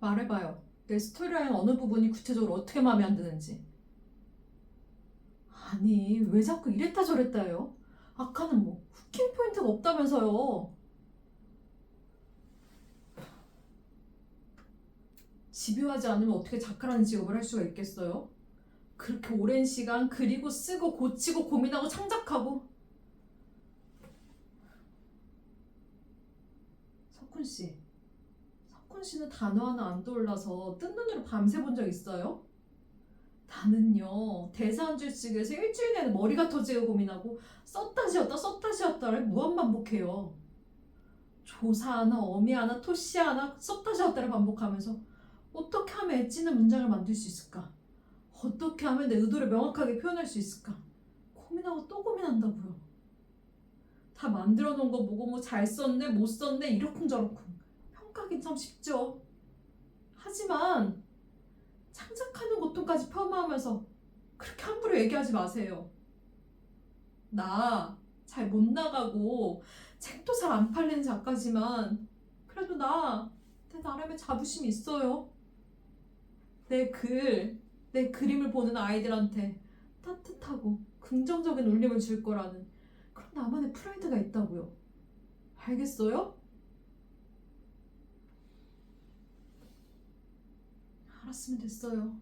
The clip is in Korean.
말해봐요. 내 스토리 라인 어느 부분이 구체적으로 어떻게 마음에 안 드는지. 아니, 왜 자꾸 이랬다 저랬다 해요? 아까는 뭐 후킹 포인트가 없다면서요. 집요하지 않으면 어떻게 작가라는 직업을 할 수가 있겠어요? 그렇게 오랜 시간 그리고 쓰고 고치고 고민하고 창작하고 석훈 씨, 석훈 씨는 단어 하나 안 떠올라서 뜬 눈으로 밤새 본 적 있어요? 나는요 대사 한줄 쓰기위해서 일주일 내내 머리가 터지고 고민하고 썼다 지었다 썼다 지었다를 무한 반복해요. 조사 하나, 어미 하나, 토시 하나 썼다 지었다를 반복하면서 어떻게 하면 엣지는 문장을 만들 수 있을까? 어떻게 하면 내 의도를 명확하게 표현할 수 있을까? 고민하고 또 고민한다고요. 다 만들어 놓은 거 보고 뭐 잘 썼네, 못 썼네, 이러쿵저러쿵. 평가하긴 참 쉽죠. 하지만 창작하는 고통까지 폄하하면서 그렇게 함부로 얘기하지 마세요. 나 잘 못 나가고 책도 잘 안 팔리는 작가지만 그래도 나 내 나름의 자부심이 있어요. 내 글, 내 그림을 보는 아이들한테 따뜻하고 긍정적인 울림을 줄 거라는 그런 나만의 프라이드가 있다고요. 알겠어요? 알았으면 됐어요.